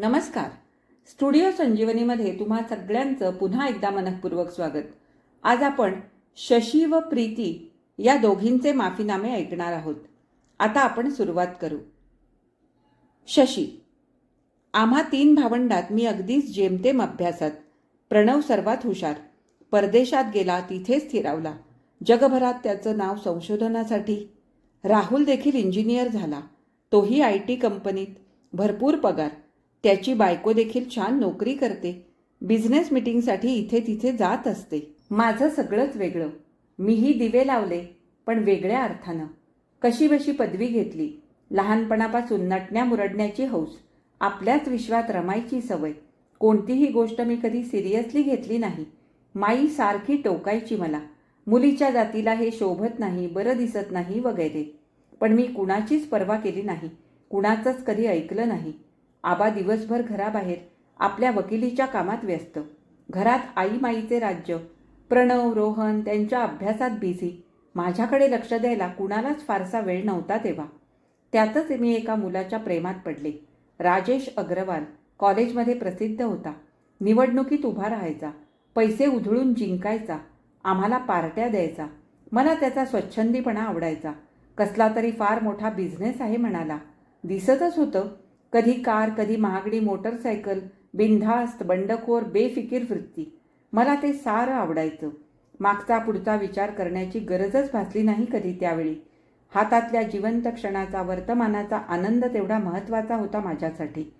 नमस्कार. स्टुडिओ संजीवनीमध्ये तुम्हा सगळ्यांचं पुन्हा एकदा मनपूर्वक स्वागत. आज आपण शशी व प्रीती या दोघींचे माफीनामे ऐकणार आहोत. आता आपण सुरुवात करू. शशी आम्हा तीन भावंडात मी अगदीच जेमतेम अभ्यासात. प्रणव सर्वात हुशार. परदेशात गेला तिथेच स्थिरावला. जगभरात त्याचं नाव संशोधनासाठी. राहुल देखील इंजिनियर झाला. तोही आय टी कंपनीत. भरपूर पगार. त्याची बायको देखील छान नोकरी करते. बिझनेस मीटिंगसाठी इथे तिथे जात असते. माझं सगळंच वेगळं. मीही दिवे लावले पण वेगळ्या अर्थानं. कशी बशी पदवी घेतली. लहानपणापासून नटण्या मुरडण्याची हौस. आपल्याच विश्वात रमायची सवय. कोणतीही गोष्ट मी कधी सिरियसली घेतली नाही. माई सारखी टोकायची मला. मुलीच्या जातीला हे शोभत नाही बरं दिसत नाही वगैरे. पण मी कुणाचीच पर्वा केली नाही. कुणाचंच कधी ऐकलं नाही. आबा दिवसभर घराबाहेर आपल्या वकिलीच्या कामात व्यस्त. घरात आईमाईचे राज्य. प्रणव रोहन त्यांच्या अभ्यासात बिझी माझ्याकडे लक्ष द्यायला कुणालाच फारसा वेळ नव्हता तेव्हा. त्यातच मी एका मुलाच्या प्रेमात पडले. राजेश अग्रवाल कॉलेजमध्ये प्रसिद्ध होता. निवडणुकीत उभा राहायचा. पैसे उधळून जिंकायचा. आम्हाला पार्ट्या द्यायचा. मला त्याचा स्वच्छंदीपणा आवडायचा. कसला तरी फार मोठा बिझनेस आहे म्हणाला. दिसतच होतं कधी कार कधी महागडी मोटरसायकल बिनधास्त बंडखोर बेफिकीर वृत्ती. मला ते सारं आवडायचं. मागचा पुढचा विचार करण्याची गरजच भासली नाही कधी त्यावेळी. हातातल्या जिवंत क्षणाचा वर्तमानाचा आनंद तेवढा महत्त्वाचा होता माझ्यासाठी.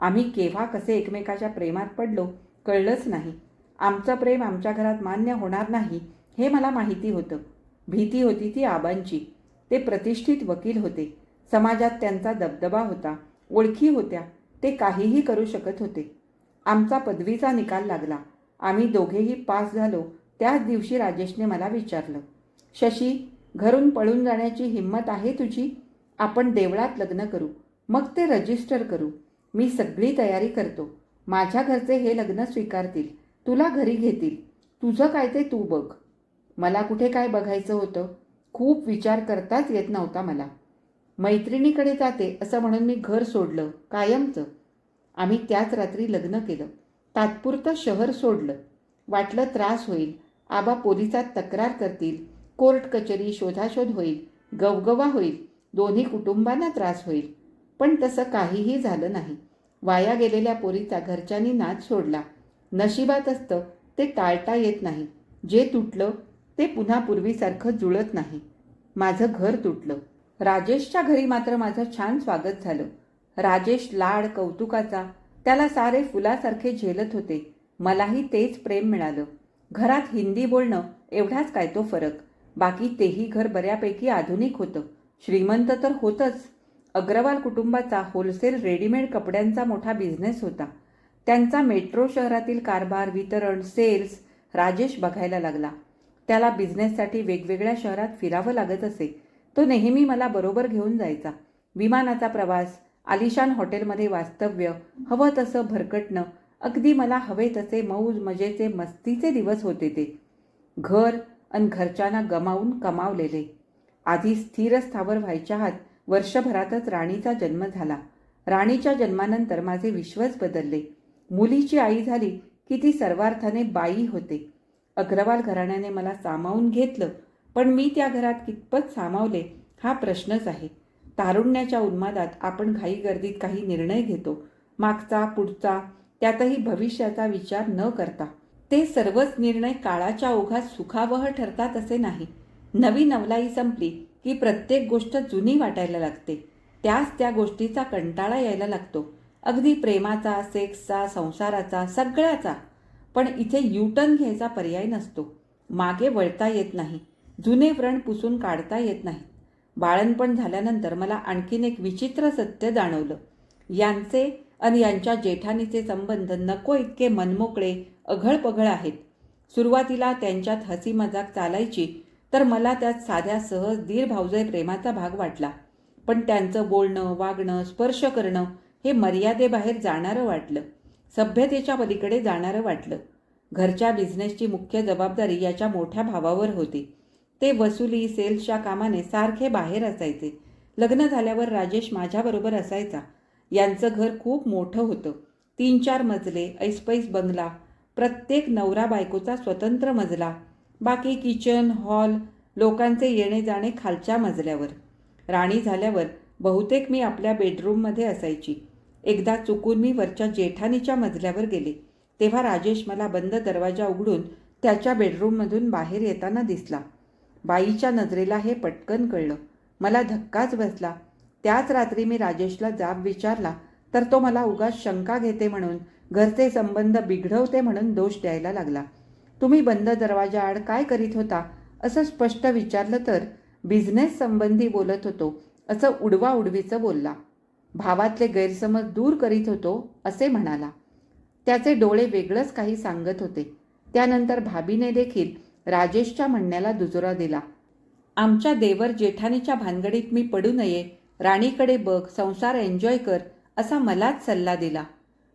आम्ही केव्हा कसे एकमेकाच्या प्रेमात पडलो कळलंच नाही. आमचं प्रेम आमच्या घरात मान्य होणार नाही हे मला माहिती होतं. भीती होती ती आबांची. ते प्रतिष्ठित वकील होते. समाजात त्यांचा दबदबा होता. ओळखी होत्या ते काहीही करू शकत होते. आमचा पदवीचा निकाल लागला. आम्ही दोघेही पास झालो. त्याच दिवशी राजेशने मला विचारलं शशी घरून पळून जाण्याची हिंमत आहे तुझी? आपण देवळात लग्न करू. मग ते रजिस्टर करू. मी सगळी तयारी करतो. माझ्या घरचे हे लग्न स्वीकारतील. तुला घरी घेतील. तुझं काय ते तू बघ. मला कुठे काय बघायचं होतं? खूप विचार करताच येत नव्हता मला. मैत्रिणीकडे जाते असं म्हणून मी घर सोडलं कायमचं. आम्ही त्याच रात्री लग्न केलं. तात्पुरतं शहर सोडलं. वाटलं त्रास होईल. आबा पोलिसात तक्रार करतील. कोर्ट कचेरी शोधाशोध होईल. गवगवा होईल. दोन्ही कुटुंबांना त्रास होईल. पण तसं काहीही झालं नाही. वाया गेलेल्या पोरीचा घरच्यांनी नाच सोडला. नशिबात असतं ते टाळता येत नाही. जे तुटलं ते पुन्हा पूर्वीसारखं जुळत नाही. माझं घर तुटलं. राजेशच्या घरी मात्र माझं छान स्वागत झालं. राजेश लाड कौतुकाचा. त्याला सारे फुलासारखे झेलत होते. मलाही तेच प्रेम मिळालं. घरात हिंदी बोलणं एवढाच काय तो फरक. बाकी तेही घर बऱ्यापैकी आधुनिक होतं. श्रीमंत तर होतंच. अग्रवाल कुटुंबाचा होलसेल रेडीमेड कपड्यांचा मोठा बिझनेस होता. त्यांचा मेट्रो शहरातील कारभार वितरण सेल्स राजेश बघायला लागला. त्याला बिझनेससाठी वेगवेगळ्या शहरात फिरावं लागत असे. तो नेहमी मला बरोबर घेऊन जायचा. विमानाचा प्रवास आलिशान हॉटेलमध्ये वास्तव्य हवं तसं भरकटणं अगदी मला हवे तसे मौज मजेचे मस्तीचे दिवस होते ते. घर अन घरच्यांना गमावून कमावलेले. आधी स्थिर स्थावर व्हायच्या हात वर्षभरातच राणीचा जन्म झाला. राणीच्या जन्मानंतर माझे विश्वच बदलले. मुलीची आई झाली की ती सर्वार्थाने बाई होते. अग्रवाल घराण्याने मला सामावून घेतलं. पण मी त्या घरात कितपत सामावले हा प्रश्नच आहे. तारुण्याच्या उन्मादात आपण घाई गर्दीत काही निर्णय घेतो. मागचा पुढचा त्यातही भविष्याचा विचार न करता. ते सर्वच निर्णय काळाच्या ओघात सुखावह ठरतात असे नाही. नवी नवलाई संपली की प्रत्येक गोष्ट जुनी वाटायला लागते. त्याच त्या गोष्टीचा कंटाळा यायला लागतो. अगदी प्रेमाचा सेक्सचा संसाराचा सगळ्याचा. पण इथे युटर्न घ्यायचा पर्याय नसतो. मागे वळता येत नाही. जुने व्रण पुसून काढता येत नाही बाळणपण झाल्यानंतर मला आणखीन एक विचित्र सत्य जाणवलं. यांचे आणि यांच्या जेठानीचे संबंध नको इतके मनमोकळे अघळपघळ आहेत. सुरुवातीला त्यांच्यात हसी मजाक चालायची तर मला त्यात साध्या सहज दीर भावजय प्रेमाचा भाग वाटला. पण त्यांचं बोलणं वागणं स्पर्श करणं हे मर्यादेबाहेर जाणारं वाटलं. सभ्यतेच्या पलीकडे जाणारं वाटलं. घरच्या बिझनेसची मुख्य जबाबदारी याच्या मोठ्या भावावर होती. ते वसुली सेल्सच्या कामाने सारखे बाहेर असायचे. लग्न झाल्यावर राजेश माझ्याबरोबर असायचा. यांचं घर खूप मोठं होतं. तीन चार मजले ऐसपैस बंगला प्रत्येक नवरा बायकोचा स्वतंत्र मजला बाकी किचन हॉल लोकांचे येणे जाणे खालच्या मजल्यावर. राणी झाल्यावर बहुतेक मी आपल्या बेडरूममध्ये असायची. एकदा चुकून मी वरच्या जेठानीच्या मजल्यावर गेले. तेव्हा राजेश मला बंद दरवाजा उघडून त्याच्या बेडरूममधून बाहेर येताना दिसला. बाईच्या नजरेला हे पटकन कळलं. मला धक्काच बसला. त्याच रात्री मी राजेशला जाब विचारला तर तो मला उगाच शंका घेते म्हणून घरचे संबंध बिघडवते म्हणून दोष द्यायला लागला. तुम्ही बंद दरवाजा आड काय करीत होता? असं स्पष्ट विचारलं तर बिझनेस संबंधी बोलत होतो. असं उडवा उडवीचं बोलला. भावातले गैरसमज दूर करीत होतो असे म्हणाला. त्याचे डोळे वेगळंच काही सांगत होते. त्यानंतर भाभीने देखील राजेशच्या म्हणण्याला दुजोरा दिला. आमच्या देवर जेठानीच्या भानगडीत मी पडू नये राणीकडे बघ संसार एन्जॉय कर असा मलाच सल्ला दिला.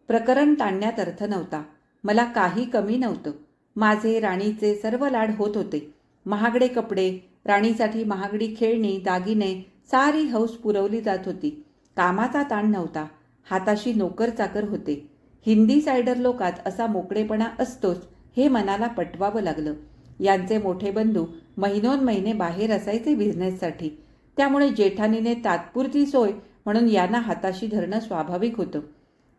प्रकरण ताणण्यात अर्थ नव्हता. मला काही कमी नव्हतं. माझे राणीचे सर्व लाड होत होते. महागडे कपडे राणीसाठी महागडी खेळणी दागिने सारी हौस पुरवली जात होती. कामाचा ताण नव्हता. हाताशी नोकर चाकर होते. हिंदी सायडर लोकात असा मोकळेपणा असतोच हे मनाला पटवावं लागलं. यांचे मोठे बंधू महिनोन महिने बाहेर असायचे बिझनेससाठी त्यामुळे जेठानीने तात्पुरती सोय म्हणून यांना हाताशी धरणं स्वाभाविक होतं.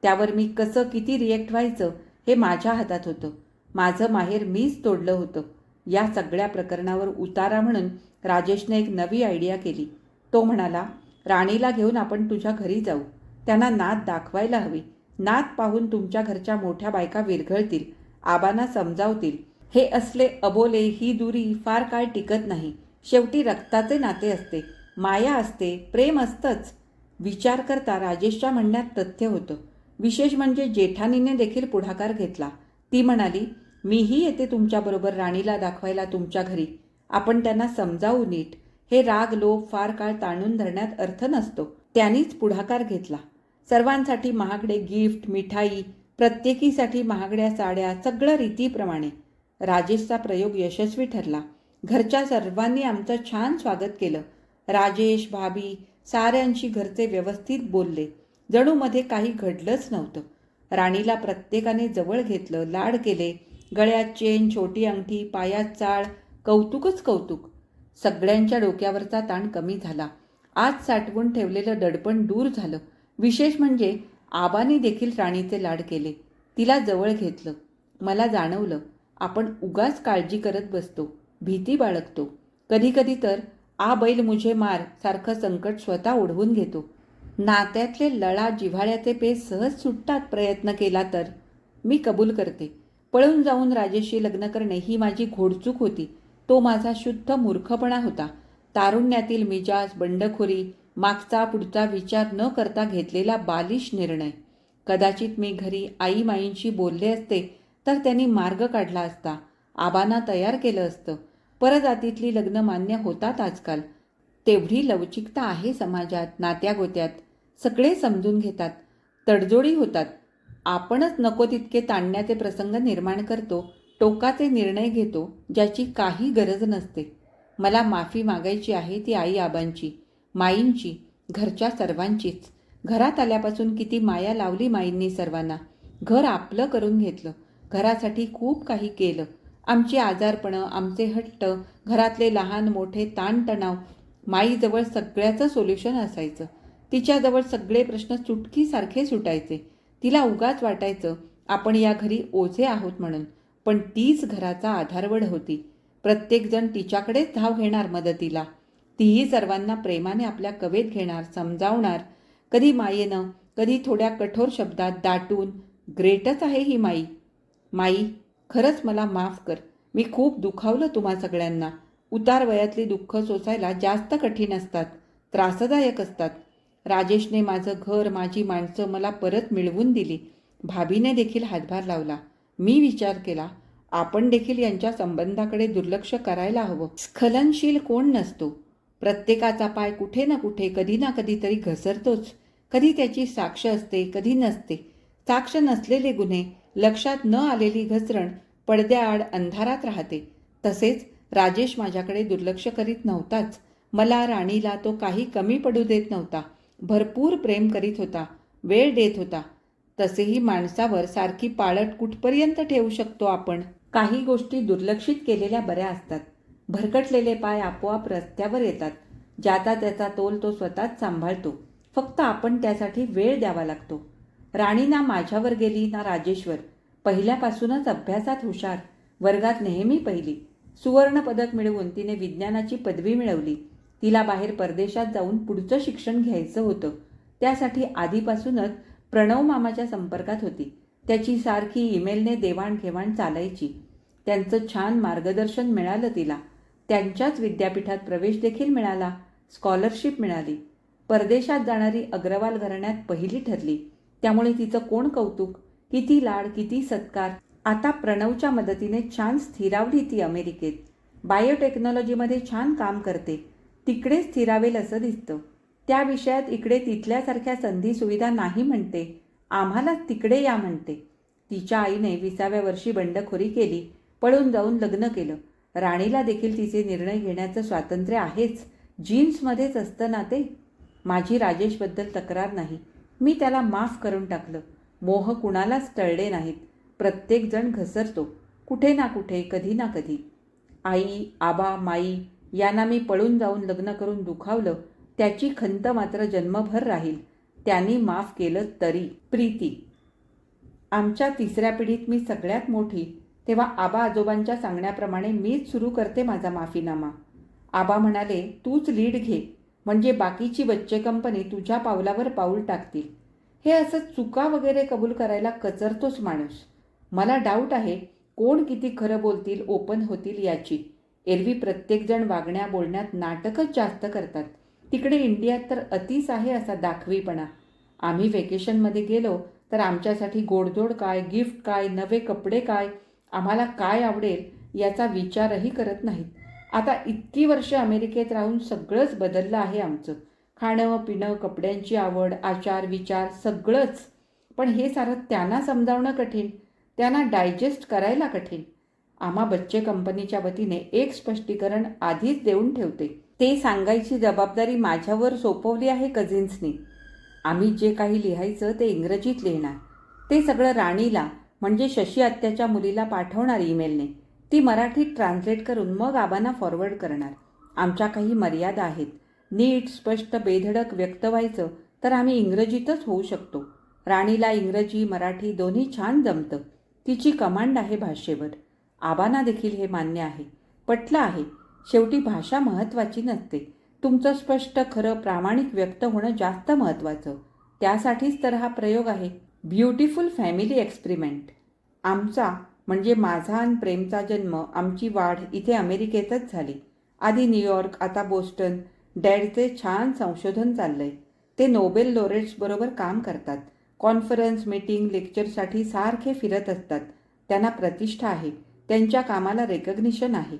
त्यावर मी कसं किती रिएक्ट व्हायचं हे माझ्या हातात होतं. माझं माहेर मीच तोडलं होतं. या सगळ्या प्रकरणावर उतारा म्हणून राजेशने एक नवी आयडिया केली. तो म्हणाला राणीला घेऊन आपण तुझ्या घरी जाऊ. त्यांना नात दाखवायला हवी. नात पाहून तुमच्या घरच्या मोठ्या बायका विरघळतील. आबांना समजावतील. हे असले अबोले ही दुरी फार काळ टिकत नाही. शेवटी रक्ताचे नाते असते. माया असते. प्रेम असतंच. विचार करता राजेशच्या म्हणण्यात तथ्य होतं. विशेष म्हणजे जेठानीने देखील पुढाकार घेतला. ती म्हणाली मीही येते तुमच्याबरोबर राणीला दाखवायला तुमच्या घरी. आपण त्यांना समजावू नीट. हे राग लोभ फार काळ ताणून धरण्यात अर्थ नसतो. त्यांनीच पुढाकार घेतला. सर्वांसाठी महागडे गिफ्ट मिठाई प्रत्येकीसाठी महागड्या साड्या सगळं रीतीप्रमाणे. राजेशचा प्रयोग यशस्वी ठरला. घरच्या सर्वांनी आमचं छान स्वागत केलं. राजेश भाभी साऱ्यांशी घरचे व्यवस्थित बोलले. जणूमध्ये काही घडलंच नव्हतं. राणीला प्रत्येकाने जवळ घेतलं लाड केले. गळ्यात चेन छोटी अंगठी पायात चाळ कौतुकच कौतुक. सगळ्यांच्या डोक्यावरचा ताण कमी झाला. आज साठवून ठेवलेलं दडपण दूर झालं. विशेष म्हणजे आबाने देखील राणीचे लाड केले. तिला जवळ घेतलं. मला जाणवलं. आपण उगाच काळजी करत बसतो भीती बाळगतो. कधीकधी तर आ बैल मुझे मार सारखं संकट स्वतः ओढवून घेतो. नात्यातले लळा जिव्हाळ्याचे पे सहज सुटतात प्रयत्न केला तर. मी कबूल करते. पळून जाऊन राजेशशी लग्न करणे ही माझी घोडचूक होती. तो माझा शुद्ध मूर्खपणा होता. तारुण्यातील मिजाज बंडखोरी मागचा पुढचा विचार न करता घेतलेला बालिश निर्णय. कदाचित मी घरी आई माईंशी बोलले असते तर त्यांनी मार्ग काढला असता. आबांना तयार केलं असतं. परजातीतली लग्न मान्य होतात आजकाल. तेवढी लवचिकता आहे समाजात नात्यागोत्यात. सगळे समजून घेतात. तडजोडी होतात. आपणच नको तितके ताणण्याचे प्रसंग निर्माण करतो टोकाचे निर्णय घेतो ज्याची काही गरज नसते. मला माफी मागायची आहे ती आई आबांची माईंची घरच्या सर्वांचीच. घरात आल्यापासून किती माया लावली माईंनी सर्वांना. घर आपलं करून घेतलं. घरासाठी खूप काही केलं. आमची आजारपणं आमचे हट्ट घरातले लहान मोठे ताणतणाव माईजवळ सगळ्याचं सोल्युशन असायचं. तिच्याजवळ सगळे प्रश्न सुटकीसारखे सुटायचे. तिला उगाच वाटायचं आपण या घरी ओझे आहोत म्हणून. पण तीच घराचा आधारवड होती. प्रत्येकजण तिच्याकडेच धाव घेणार मदतीला. तीही सर्वांना प्रेमाने आपल्या कवेत घेणार समजावणार. कधी मायेनं कधी थोड्या कठोर शब्दात दाटून ग्रेटच आहे ही माई. माई खरंच मला माफ कर. मी खूप दुखावलं तुम्हा सगळ्यांना. उतार वयातली दुःख सोसायला जास्त कठीण असतात. त्रासदायक असतात. राजेशने माझं घर माझी माणसं मला परत मिळवून दिली. भाभीने देखील हातभार लावला. मी विचार केला आपण देखील यांच्या संबंधाकडे दुर्लक्ष करायला हवं. स्खलनशील कोण नसतो. प्रत्येकाचा पाय कुठे ना कुठे कधी ना कधीतरी घसरतोच. कधी त्याची साक्ष असते कधी नसते. साक्ष नसलेले गुन्हे लक्षात न आलेली घसरण पडद्याआड अंधारात राहते. तसेच राजेश माझ्याकडे दुर्लक्ष करीत नव्हताच. मला राणीला तो काही कमी पडू देत नव्हता. भरपूर प्रेम करीत होता. वेळ देत होता. तसेही माणसावर सारखी पाळट कुठपर्यंत ठेवू शकतो आपण? काही गोष्टी दुर्लक्षित केलेल्या बऱ्या असतात. भरकटलेले पाय आपोआप रस्त्यावर येतात. ज्याचा त्याचा तोल तो स्वतःच सांभाळतो. फक्त आपण त्यासाठी वेळ द्यावा लागतो. राणी ना माझ्यावर गेली ना राजेश्वर. पहिल्यापासूनच अभ्यासात हुशार. वर्गात नेहमी पहिली. सुवर्ण पदक मिळवून तिने विज्ञानाची पदवी मिळवली. तिला बाहेर परदेशात जाऊन पुढचं शिक्षण घ्यायचं होतं. त्यासाठी आधीपासूनच प्रणव मामाच्या संपर्कात होती. त्याची सारखी ईमेलने देवाणघेवाण चालायची. त्यांचं छान मार्गदर्शन मिळालं तिला. त्यांच्याच विद्यापीठात प्रवेश देखील मिळाला. स्कॉलरशिप मिळाली. परदेशात जाणारी अग्रवाल घराण्यात पहिली ठरली. त्यामुळे तिचं कोण कौतुक? किती लाड किती सत्कार? आता प्रणवच्या मदतीने छान स्थिरावली ती अमेरिकेत. बायोटेक्नॉलॉजीमध्ये छान काम करते. तिकडे स्थिरावेल असं दिसतं. त्या विषयात इकडे तिथल्यासारख्या संधी सुविधा नाही म्हणते. आम्हाला तिकडे या म्हणते. तिच्या आईने विसाव्या वर्षी बंडखोरी केली पळून जाऊन लग्न केलं. राणीला देखील तिचे निर्णय घेण्याचं स्वातंत्र्य आहेच. जीन्समध्येच असतं ना ते? माझी राजेशबद्दल तक्रार नाही. मी त्याला माफ करून टाकलं. मोह कुणालाच टळले नाहीत. प्रत्येकजण घसरतो. कुठे ना कुठे कधी ना कधी. आई आबा माई यांना मी पळून जाऊन लग्न करून दुखावलं. त्याची खंत मात्र जन्मभर राहील. त्यांनी माफ केलं तरी. प्रीती. आमच्या तिसऱ्या पिढीत मी सगळ्यात मोठी. तेव्हा आबा आजोबांच्या सांगण्याप्रमाणे मीच सुरू करते माझा माफीनामा. आबा म्हणाले तूच लीड घे. म्हणजे बाकीची बच्चे कंपनी तुझ्या पावलावर पाऊल टाकतील. हे असं चुका वगैरे कबूल करायला कचरतोच माणूस. मला डाऊट आहे कोण किती खरं बोलतील ओपन होतील याची. एरवी प्रत्येकजण वागण्या बोलण्यात नाटकच जास्त करतात. तिकडे इंडियात तर अतिच आहे असा दाखवीपणा. आम्ही व्हेकेशनमध्ये गेलो तर आमच्यासाठी गोडधोड काय गिफ्ट काय नवे कपडे काय आम्हाला काय आवडेल याचा विचारही करत नाहीत. आता इतकी वर्ष अमेरिकेत राहून सगळंच बदललं आहे आमचं. खाणं पिणं कपड्यांची आवड आचार विचार सगळंच. पण हे सारं त्यांना समजावणं कठीण त्यांना डायजेस्ट करायला कठीण. आम्हा बच्चे कंपनीच्या वतीने एक स्पष्टीकरण आधीच देऊन ठेवते. ते सांगायची जबाबदारी माझ्यावर सोपवली आहे कझिन्सनी. आम्ही जे काही लिहायचं ते इंग्रजीत लिहिणार. ते सगळं राणीला म्हणजे शशी आत्याच्या मुलीला पाठवणार ईमेलने. ती मराठीत ट्रान्सलेट करून मग आबांना फॉरवर्ड करणार. आमच्या काही मर्यादा आहेत. नीट स्पष्ट बेधडक व्यक्त व्हायचं तर आम्ही इंग्रजीतच होऊ शकतो. राणीला इंग्रजी मराठी दोन्ही छान जमतं. तिची कमांड आहे भाषेवर. आबांना देखील हे मान्य आहे. पटलं आहे. शेवटी भाषा महत्त्वाची नसते. तुमचं स्पष्ट खरं प्रामाणिक व्यक्त होणं जास्त महत्त्वाचं. त्यासाठीच तर हा प्रयोग आहे. Beautiful family experiment. आमचा म्हणजे माझा आणि प्रेमचा जन्म आमची वाढ इथे अमेरिकेतच झाली. आधी न्यूयॉर्क आता बोस्टन. डॅडचे छान संशोधन चाललंय. ते नोबेल लोरेट्सबरोबर काम करतात. कॉन्फरन्स मीटिंग लेक्चरसाठी सारखे फिरत असतात. त्यांना प्रतिष्ठा आहे. त्यांच्या कामाला रेकग्निशन आहे.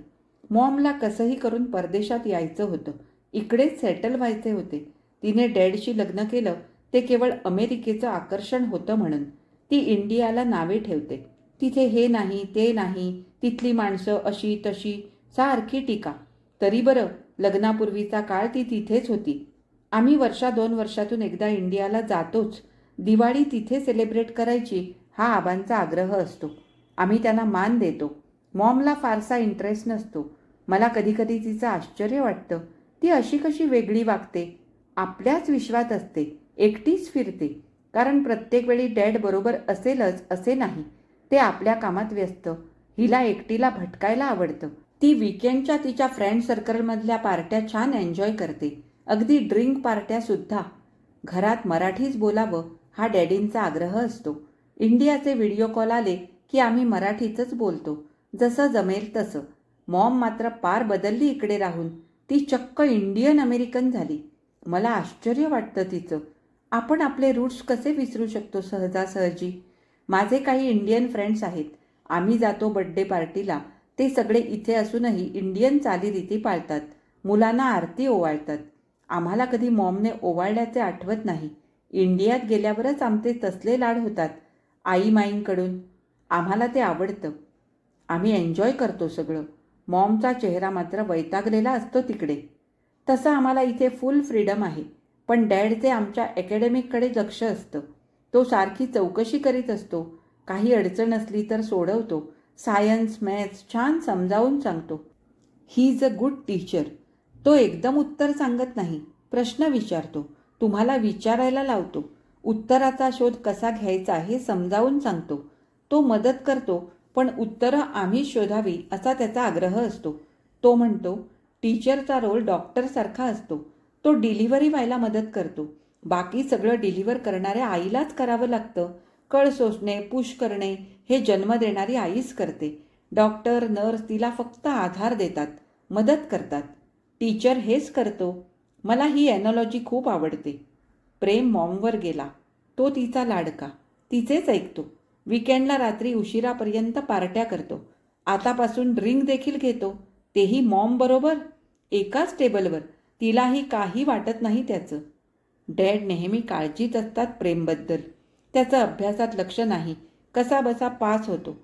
मॉमला कसंही करून परदेशात यायचं होतं. इकडेच सेटल व्हायचे होते. तिने डॅडशी लग्न केलं. ते केवळ अमेरिकेचं आकर्षण होतं म्हणून. ती इंडियाला नावे ठेवते. तिथे हे नाही ते नाही तिथली माणसं अशी तशी सारखी टीका. तरी बरं लग्नापूर्वीचा काळ ती तिथेच होती. आम्ही वर्षा दोन वर्षातून एकदा इंडियाला जातोच. दिवाळी तिथे सेलिब्रेट करायची हा आबांचा आग्रह असतो. आम्ही त्यांना मान देतो. मॉमला फारसा इंटरेस्ट नसतो. मला कधीकधी तिचं आश्चर्य वाटतं. ती अशी कशी वेगळी वागते? आपल्याच विश्वात असते. एकटीच फिरते. कारण प्रत्येक वेळी डॅड बरोबर असेलच असे नाही. ते आपल्या कामात व्यस्त. हिला एकटीला भटकायला आवडतं. ती विकेंडच्या तिच्या फ्रेंड सर्कलमधल्या पार्ट्या छान एन्जॉय करते. अगदी ड्रिंक पार्ट्यासुद्धा घरात मराठीच बोलावं हा डॅडींचा आग्रह असतो. इंडियाचे व्हिडिओ कॉल आले की आम्ही मराठीतच बोलतो. जसं जमेल तसं. मॉम मात्र पार बदलली इकडे राहून. ती चक्क इंडियन अमेरिकन झाली. मला आश्चर्य वाटतं तिचं. आपण आपले रूट्स कसे विसरू शकतो सहजासहजी? माझे काही इंडियन फ्रेंड्स आहेत. आम्ही जातो बड्डे पार्टीला ते सगळे इथे असूनही इंडियन चालीरीती पाळतात. मुलांना आरती ओवाळतात. आम्हाला कधी मॉमने ओवाळल्याचे आठवत नाही. इंडियात गेल्यावरच आमचे तसले लाड होतात. आई माईंकडून आम्हाला ते आवडतं. आम्ही एन्जॉय करतो सगळं. मॉमचा चेहरा मात्र वैतागलेला असतो तिकडे. तसं आम्हाला इथे फुल फ्रीडम आहे. पण डॅडचे आमच्या अकॅडमिककडे लक्ष असतं. तो सारखी चौकशी करीत असतो. काही अडचण असली तर सोडवतो. सायन्स मॅथ्स छान समजावून सांगतो. He is a good teacher. तो एकदम उत्तर सांगत नाही. प्रश्न विचारतो. तुम्हाला विचारायला लावतो. उत्तराचा शोध कसा घ्यायचा हे समजावून सांगतो. तो मदत करतो पण उत्तरं आम्ही शोधावी असा त्याचा आग्रह असतो. तो म्हणतो टीचरचा रोल डॉक्टरसारखा असतो. तो डिलिव्हरी व्हायला मदत करतो. बाकी सगळं डिलिव्हर करणाऱ्या आईलाच करावं लागतं. कळ सोसणे पुश करणे हे जन्म देणारी आईच करते. डॉक्टर नर्स तिला फक्त आधार देतात मदत करतात. टीचर हेच करतो. मला ही ॲनॉलॉजी खूप आवडते. प्रेम मॉमवर गेला. तो तिचा लाडका. तिचेच ऐकतो. विकेंडला रात्री उशिरापर्यंत पार्ट्या करतो. आतापासून ड्रिंक देखील घेतो. तेही मॉम बरोबर? एकाच टेबलवर तिलाही काही वाटत नाही त्याचं. डॅड नेहमी काळजीत असतात प्रेमबद्दल. त्याचं अभ्यासात लक्ष नाही. कसा बसा पास होतो.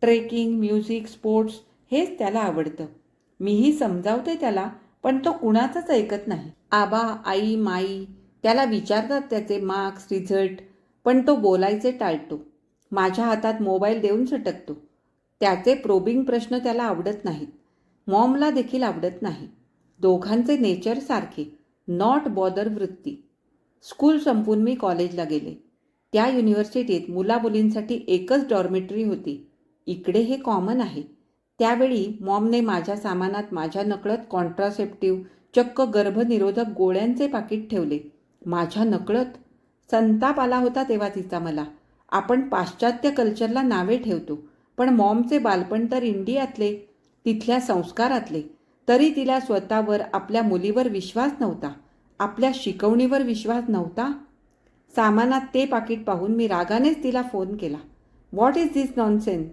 ट्रेकिंग म्युझिक स्पोर्ट्स हेच त्याला आवडतं. मीही समजावते त्याला पण तो कुणाचंच ऐकत नाही. आबा आई माई त्याला विचारतात त्याचे मार्क्स रिझल्ट पण तो बोलायचे टाळतो. माझ्या हातात मोबाईल देऊन सटकतो. त्याचे प्रोबिंग प्रश्न त्याला आवडत नाहीत. मॉमला देखील आवडत नाही. दोघांचे नेचर सारखे. नॉट बॉदर वृत्ती. स्कूल संपून मी कॉलेजला गेले. त्या युनिव्हर्सिटीत मुलामुलींसाठी एकच डॉर्मेटरी होती. इकडे हे कॉमन आहे. त्यावेळी मॉमने माझ्या सामानात माझ्या नकळत कॉन्ट्रासेप्टिव्ह चक्क गर्भनिरोधक गोळ्यांचे पाकिट ठेवले. माझ्या नकळत? संताप आला होता तेव्हा तिचा मला. आपण पाश्चात्य कल्चरला नावे ठेवतो पण मॉमचे बालपण तर इंडियातले तिथल्या संस्कारातले. तरी तिला स्वतःवर आपल्या मुलीवर विश्वास नव्हता. आपल्या शिकवणीवर विश्वास नव्हता? सामानात ते पाकिट पाहून मी रागानेच तिला फोन केला. व्हॉट इज दिस नॉनसेन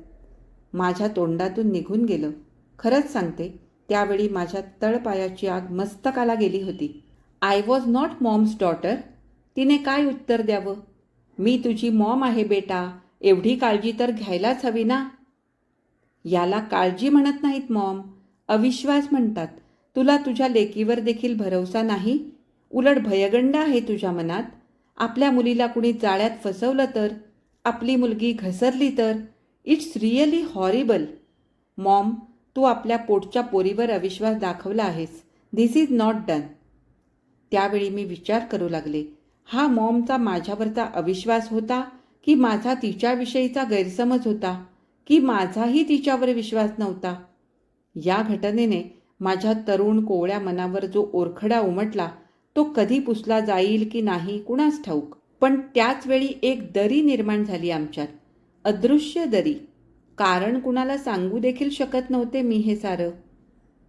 माझ्या तोंडातून निघून गेलं. खरंच सांगते त्यावेळी माझ्या तळपायाची आग मस्तकाला गेली होती. I was not mom's daughter तिने काय उत्तर द्यावं? मी तुझी मॉम आहे बेटा. एवढी काळजी तर घ्यायलाच हवी ना? याला काळजी म्हणत नाहीत मॉम अविश्वास म्हणतात. तुला तुझ्या लेकीवर देखील भरवसा नाही? उलट भयगंड आहे तुझ्या मनात. आपल्या मुलीला कुणी जाळ्यात फसवलं तर आपली मुलगी घसरली तर इट्स रिअली हॉरिबल. मॉम तू आपल्या पोटच्या पोरीवर अविश्वास दाखवला आहेस. This is not done. त्यावेळी मी विचार करू लागले. हा मॉमचा माझ्यावरचा अविश्वास होता की माझा तिच्याविषयीचा गैरसमज होता की माझाही तिच्यावर विश्वास नव्हता? या घटनेने माझ्या तरुण कोवळ्या मनावर जो ओरखडा उमटला तो कधी पुसला जाईल की नाही कुणास ठाऊक. पण त्याच वेळी एक दरी निर्माण झाली आमच्यात. अदृश्य दरी. कारण कुणाला सांगू देखील शकत नव्हते मी हे सारं.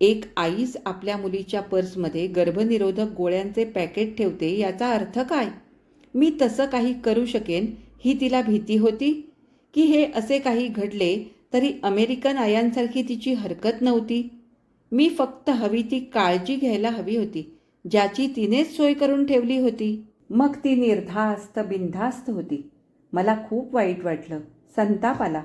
एक आईच आपल्या मुलीच्या पर्समध्ये गर्भनिरोधक गोळ्यांचे पॅकेट ठेवते याचा अर्थ काय? मी तसं काही करू शकेन ही तिला भीती होती? की हे असे काही घडले तरी अमेरिकन आयांसारखी तिची हरकत नव्हती? मी फक्त हवी ती काळजी घ्यायला हवी होती. ज्याची तिनेच सोय करून ठेवली होती. मग ती निर्धास्त बिनधास्त होती. मला खूप वाईट वाटलं. संताप आला.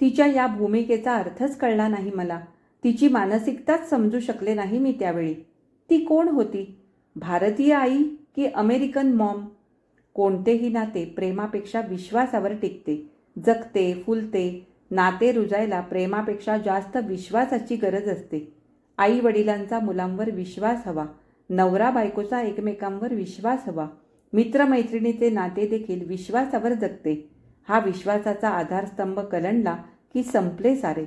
तिच्या या भूमिकेचा अर्थच कळला नाही मला. तिची मानसिकताच समजू शकले नाही मी त्यावेळी. ती कोण होती? भारतीय आई की अमेरिकन मॉम? कोणतेही नाते प्रेमापेक्षा विश्वासावर टिकते. जगते फुलते. नाते रुजायला प्रेमापेक्षा जास्त विश्वासाची गरज असते. आई वडिलांचा मुलांवर विश्वास हवा. नवरा बायकोचा एकमेकांवर विश्वास हवा. मित्रमैत्रिणीचे नाते देखील विश्वासावर जगते. हा विश्वासाचा आधारस्तंभ कलंडला की संपले सारे.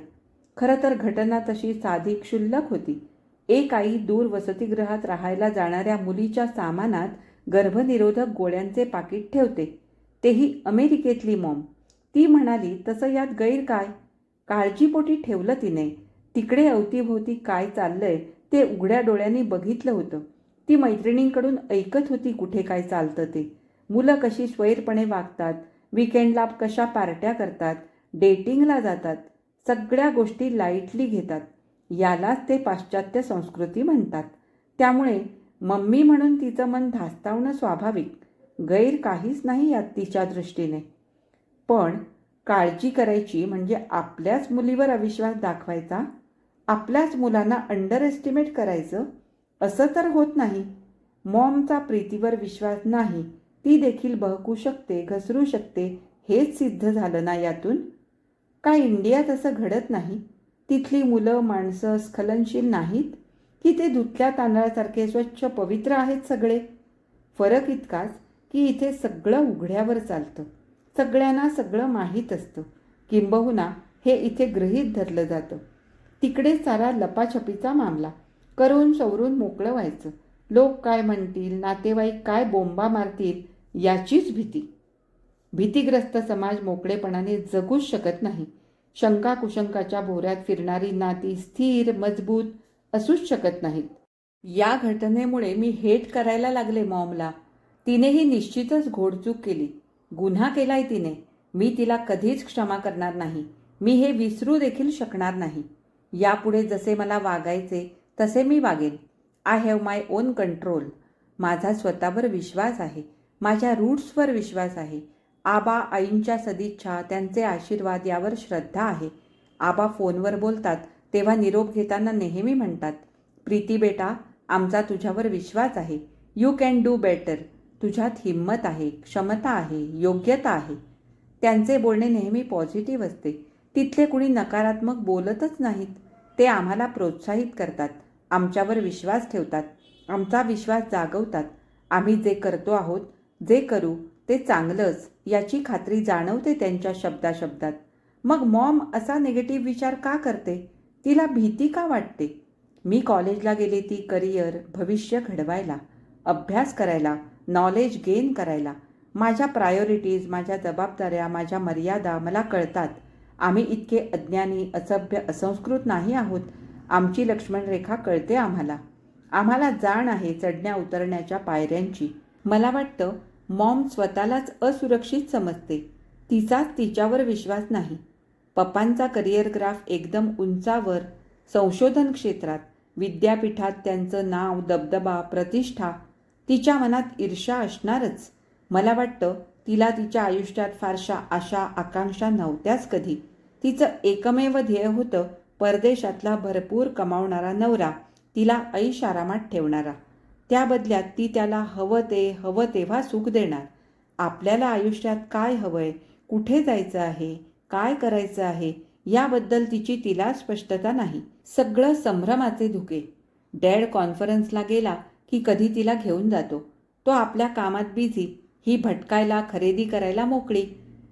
खरं तर घटना तशी साधी क्षुल्लक होती. एक आई दूर वसतिगृहात राहायला जाणाऱ्या मुलीच्या सामानात गर्भनिरोधक गोळ्यांचे पाकिट ठेवते. तेही अमेरिकेतली मॉम. ती म्हणाली तसं यात गैर काय? काळजीपोटी ठेवलं तिने. तिकडे अवतीभोवती काय चाललंय ते उघड्या डोळ्यांनी बघितलं होतं. ती मैत्रिणींकडून ऐकत होती कुठे काय चालतं ते. मुलं कशी स्वैरपणे वागतात विकेंडला कशा पार्ट्या करतात डेटिंगला जातात सगळ्या गोष्टी लाईटली घेतात. यालाच ते पाश्चात्य संस्कृती म्हणतात. त्यामुळे मम्मी म्हणून तिचं मन धास्तावणं स्वाभाविक गैर काहीच नाही यात तिच्या दृष्टीने. पण काळजी करायची म्हणजे आपल्याच मुलीवर अविश्वास दाखवायचा? आपल्याच मुलांना अंडर एस्टिमेट करायचं? असं तर होत नाही. मॉमचा प्रीतीवर विश्वास नाही. ती देखील बहकू शकते घसरू शकते हेच सिद्ध झालं ना यातून? काय इंडियात असं घडत नाही? तिथली मुलं माणसं स्खलनशील नाहीत? की ते धुतल्या तांदळासारखे स्वच्छ पवित्र आहेत सगळे? फरक इतकाच की इथे सगळं उघड्यावर चालतं. सगळ्यांना सगळं माहीत असतं. किंबहुना हे इथे गृहीत धरलं जातं. तिकडे सारा लपाछपीचा मामला. करून सवरून मोकळं व्हायचं. लोक काय म्हणतील नातेवाईक काय बोंबा मारतील याचीच भीती. भीतीग्रस्त समाज मोकळेपणाने जगूच शकत नाही. शंका कुशंकाच्या भोऱ्यात फिरणारी नाती स्थिर मजबूत असूच शकत नाहीत. या घटनेमुळे मी हेट करायला लागले मॉमला. तिनेही निश्चितच घोडचूक केली. गुन्हा केलाय तिने. मी तिला कधीच क्षमा करणार नाही. मी हे विसरू देखील शकणार नाही. यापुढे जसे मला वागायचे तसे मी वागेन. I have my own control माझा स्वतःवर विश्वास आहे. माझ्या रूट्सवर विश्वास आहे. आबा आईंच्या सदिच्छा त्यांचे आशीर्वाद यावर श्रद्धा आहे. आबा फोनवर बोलतात तेव्हा निरोप घेताना नेहमी म्हणतात प्रीती बेटा आमचा तुझ्यावर विश्वास आहे. यू कॅन डू बेटर तुझ्यात हिंमत आहे क्षमता आहे योग्यता आहे. त्यांचे बोलणे नेहमी पॉझिटिव्ह असते. तिथले कुणी नकारात्मक बोलतच नाहीत. ते आम्हाला प्रोत्साहित करतात आमच्यावर विश्वास ठेवतात आमचा विश्वास जागवतात. आम्ही जे करतो आहोत जे करू ते चांगलंच याची खात्री जाणवते त्यांच्या शब्दाशब्दात. मग मॉम असा निगेटिव्ह विचार का करते? तिला भीती का वाटते? मी कॉलेजला गेले ती करिअर भविष्य घडवायला अभ्यास करायला नॉलेज गेन करायला. माझ्या प्रायोरिटीज माझ्या जबाबदाऱ्या माझ्या मर्यादा मला कळतात. आम्ही इतके अज्ञानी असभ्य असंस्कृत नाही आहोत. आमची लक्ष्मण रेखा कळते आम्हाला. आम्हाला जाण आहे चढण्या उतरण्याच्या पायऱ्यांची. मला वाटतं मॉम स्वतःलाच असुरक्षित समजते. तिचाच तिच्यावर विश्वास नाही. पप्पांचा करिअर ग्राफ एकदम उंचावर संशोधन क्षेत्रात. विद्यापीठात त्यांचं नाव दबदबा प्रतिष्ठा तिच्या मनात ईर्षा असणारच. मला वाटतं तिला तिच्या आयुष्यात फारशा आशा आकांक्षा नव्हत्याच कधी. तिचं एकमेव ध्येय होतं परदेशातला भरपूर कमावणारा नवरा तिला ऐश आरामात ठेवणारा. त्या बदल्यात ती त्याला हवं ते हवं तेव्हा सुख देणार. आपल्याला आयुष्यात काय हवंय? कुठे जायचं आहे? काय करायचं आहे? याबद्दल तिची तिला स्पष्टता नाही. सगळं संभ्रमाचे धुके. डॅड कॉन्फरन्सला गेला की कधी तिला घेऊन जातो. तो आपल्या कामात बिझी ही भटकायला खरेदी करायला मोकळी.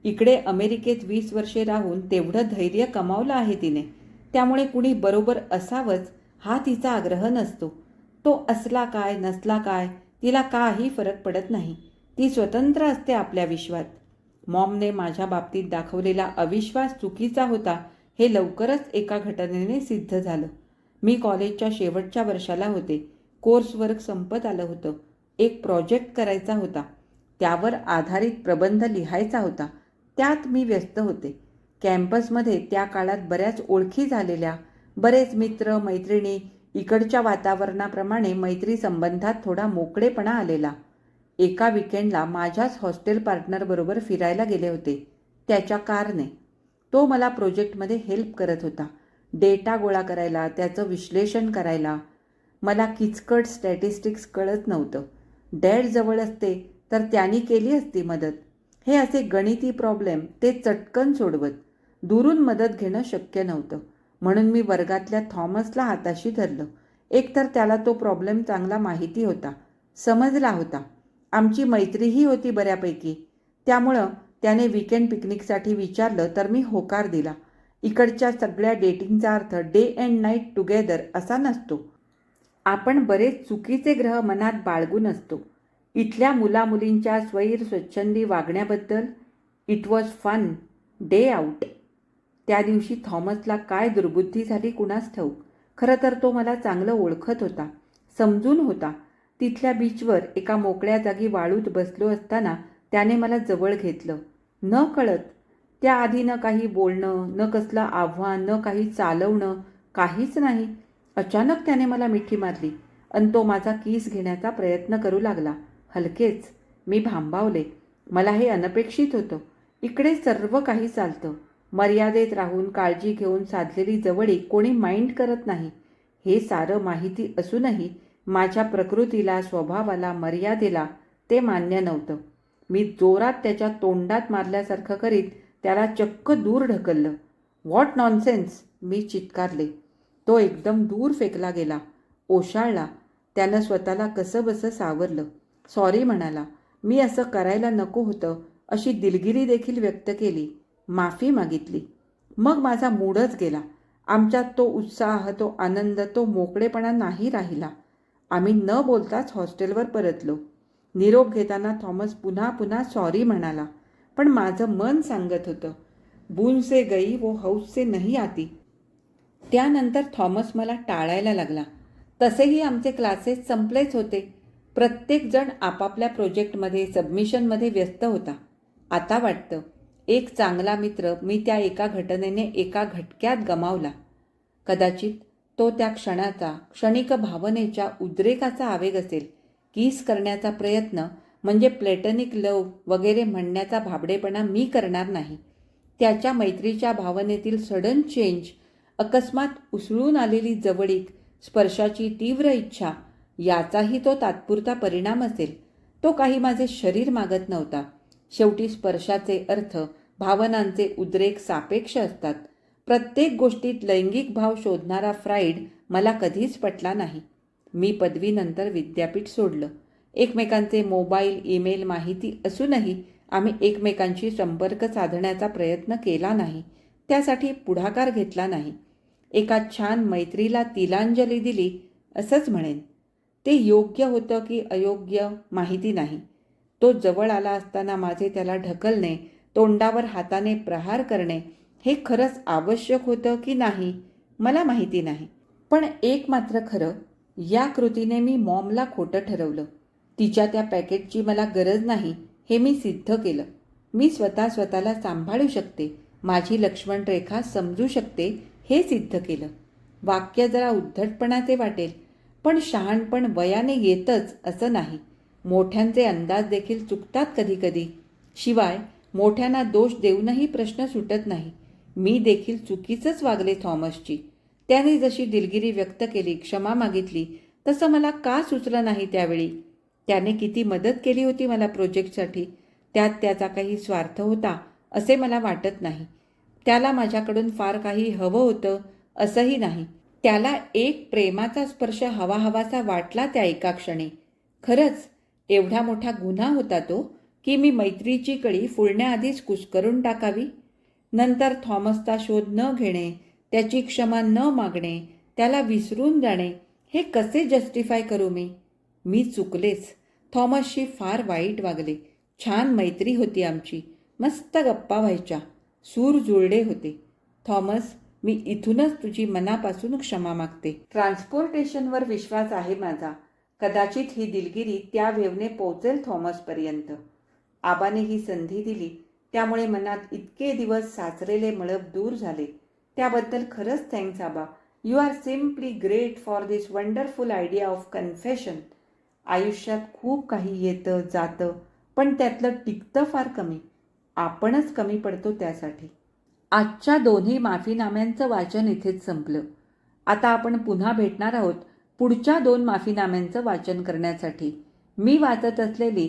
इकडे अमेरिकेत वीस वर्षे राहून तेवढं धैर्य कमावलं आहे तिने. त्यामुळे कुणी बरोबर असावंच हा तिचा आग्रह नसतो. तो असला काय नसला काय तिला काही फरक पडत नाही. ती स्वतंत्र असते आपल्या विश्वात. मॉमने माझ्या बाबतीत दाखवलेला अविश्वास चुकीचा होता हे लवकरच एका घटनेने सिद्ध झालं. मी कॉलेजच्या शेवटच्या वर्षाला होते. कोर्स वर्क संपत आलं होतं. एक प्रोजेक्ट करायचा होता. त्यावर आधारित प्रबंध लिहायचा होता. त्यात मी व्यस्त होते. कॅम्पसमध्ये त्या काळात बऱ्याच ओळखी झालेल्या बरेच मित्र मैत्रिणी इकडच्या वातावरणाप्रमाणे मैत्री संबंधात थोडा मोकळेपणा आलेला. एका विकेंडला माझ्याच हॉस्टेल पार्टनरबरोबर फिरायला गेले होते. त्याच्या कारने. तो मला प्रोजेक्टमध्ये हेल्प करत होता. डेटा गोळा करायला त्याचं विश्लेषण करायला. मला किचकट स्टॅटिस्टिक्स कळत नव्हतं. डॅड जवळ असते तर त्यांनी केली असती मदत. हे असे गणिती प्रॉब्लेम ते चटकन सोडवत. दुरून मदत घेणं शक्य नव्हतं. म्हणून मी वर्गातल्या थॉमसला हाताशी धरलं. एकतर त्याला तो प्रॉब्लेम चांगला माहिती होता. समजला होता. आमची मैत्रीही होती बऱ्यापैकी. त्यामुळं त्याने विकेंड पिकनिकसाठी विचारलं तर मी होकार दिला. इकडच्या सगळ्या डेटिंगचा अर्थ डे अँड नाईट टुगेदर असा नसतो. आपण बरेच चुकीचे ग्रह मनात बाळगून असतो. इथल्या मुलामुलींच्या स्वैर स्वच्छंदी वागण्याबद्दल it was fun day out त्या दिवशी थॉमसला काय दुर्बुद्धी झाली कुणास ठाऊक? खरं तर तो मला चांगलं ओळखत होता समजून होता. तिथल्या बीचवर एका मोकळ्या जागी वाळूत बसलो असताना त्याने मला जवळ घेतलं. न कळत त्याआधी न काही बोलणं न कसलं आव्हान न काही चालवणं काहीच नाही. अचानक त्याने मला मिठी मारली आणि तो माझा किस घेण्याचा प्रयत्न करू लागला. हलकेच. मी भांबावले. मला हे अनपेक्षित होतं. इकडे सर्व काही चालतं. मर्यादेत राहून काळजी घेऊन साधलेली जवळीक कोणी माइंड करत नाही. हे सारं माहिती असूनही माझ्या प्रकृतीला स्वभावाला मर्यादेला ते मान्य नव्हतं. मी जोरात त्याच्या तोंडात मारल्यासारखं करीत त्याला चक्क दूर ढकललं. What nonsense? मी चित्कारले. तो एकदम दूर फेकला गेला ओशाळला. त्यानं स्वतःला कसंबसं सावरलं. सॉरी म्हणाला. मी असं करायला नको होतं अशी दिलगिरी देखील व्यक्त केली. माफी मागितली. मग माझा मूडच गेला. आमच्यात तो उत्साह तो आनंद तो मोकळेपणा नाही राहिला. आम्ही न बोलताच हॉस्टेलवर परतलो. निरोप घेताना थॉमस पुन्हा पुन्हा सॉरी म्हणाला. पण माझं मन सांगत होतं बून से गई वो हौस से नाही आती. त्यानंतर थॉमस मला टाळायला लागला. तसेही आमचे क्लासेस संपलेच होते. प्रत्येकजण आपापल्या प्रोजेक्टमध्ये सबमिशनमध्ये व्यस्त होता. आता वाटतं एक चांगला मित्र मी त्या एका घटनेने एका घटक्यात गमावला. कदाचित तो त्या क्षणाचा क्षणिक भावनेच्या उद्रेकाचा आवेग असेल. किस करण्याचा प्रयत्न म्हणजे प्लेटनिक लव वगैरे म्हणण्याचा भाबडेपणा मी करणार नाही. त्याच्या मैत्रीच्या भावनेतील सडन चेंज अकस्मात उसळून आलेली जवळीक स्पर्शाची तीव्र इच्छा याचाही तो तात्पुरता परिणाम असेल. तो काही माझे शरीर मागत नव्हता. शेवटी स्पर्शाचे अर्थ भावनांचे उद्रेक सापेक्ष असतात. प्रत्येक गोष्टीत लैंगिक भाव शोधणारा फ्राईड मला कधीच पटला नाही. मी पदवीनंतर विद्यापीठ सोडलं. एकमेकांचे मोबाईल ईमेल माहिती असूनही आम्ही एकमेकांशी संपर्क साधण्याचा प्रयत्न केला नाही. त्यासाठी पुढाकार घेतला नाही. एका छान मैत्रीला तिलांजली दिली असंच म्हणेन. ते योग्य होतं की अयोग्य माहिती नाही. तो जवळ आला असताना माझे त्याला ढकलणे तोंडावर हाताने प्रहार करणे हे खरंच आवश्यक होतं की नाही मला माहिती नाही. पण एक मात्र खरं या कृतीने मी मॉमला खोटं ठरवलं. तिच्या त्या पॅकेटची मला गरज नाही हे मी सिद्ध केलं. मी स्वतः स्वतःला सांभाळू शकते माझी लक्ष्मण रेखा समजू शकते हे सिद्ध केलं. वाक्य जरा उद्धटपणाचे वाटेल पण शहाणपण वयाने येतच असं नाही. मोठ्यांचे अंदाज देखील चुकतात कधीकधी. शिवाय मोठ्यांना दोष देऊनही प्रश्न सुटत नाही. मी देखील चुकीचंच वागले थॉमसची. त्याने जशी दिलगिरी व्यक्त केली क्षमा मागितली तसं मला का सुचलं नाही त्यावेळी? त्याने किती मदत केली होती मला प्रोजेक्टसाठी? त्यात त्याचा काही स्वार्थ होता असे मला वाटत नाही. त्याला माझ्याकडून फार काही हवं होतं असंही नाही. त्याला एक प्रेमाचा स्पर्श हवा हवासा वाटला त्या एका क्षणी. खरंच एवढा मोठा गुन्हा होता तो की मी मैत्रीची कळी फुलण्याआधीच कुस्करून टाकावी. नंतर थॉमसचा शोध न घेणे त्याची क्षमा न मागणे त्याला विसरून जाणे हे कसे जस्टिफाय करू मी? मी चुकलेच. थॉमसशी फार वाईट वागले. छान मैत्री होती आमची. मस्त गप्पा व्हायच्या. सूर जुळले होते. थॉमस मी इथूनच तुझी मनापासून क्षमा मागते. ट्रान्सपोर्टेशनवर विश्वास आहे माझा. कदाचित ही दिलगिरी त्या वेवने पोचेल थॉमसपर्यंत. आबाने ही संधी दिली. त्यामुळे मनात इतके दिवस साचलेले मळब दूर झाले. त्याबद्दल खरंच thanks Aba. You are simply great for this wonderful idea of confession आयुष्यात खूप काही येतं जातं पण त्यातलं टिकतं फार कमी. आपणच कमी पडतो त्यासाठी. आजच्या दोन्ही माफीनाम्यांचं वाचन इथेच संपलं. आता आपण पुन्हा भेटणार आहोत पुढच्या दोन माफीनाम्यांचं वाचन करण्यासाठी. मी वाचत असलेली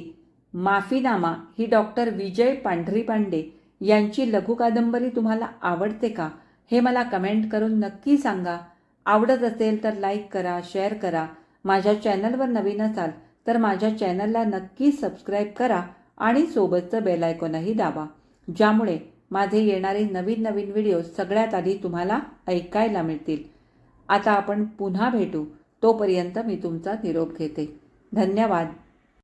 माफीनामा ही डॉक्टर विजय पांढरी पांडे यांची लघुकादंबरी तुम्हाला आवडते का हे मला कमेंट करून नक्की सांगा. आवडत असेल तर लाईक करा शेअर करा. माझ्या चॅनलवर नवीन असाल तर माझ्या चॅनलला नक्की सबस्क्राईब करा आणि सोबतचं बेलायकॉनही दाबा. ज्यामुळे माझे येणारे नवीन नवीन व्हिडिओ सगळ्यात आधी तुम्हाला ऐकायला मिळतील. आता आपण पुन्हा भेटू. तोपर्यंत मी तुमचा निरोप घेते. धन्यवाद.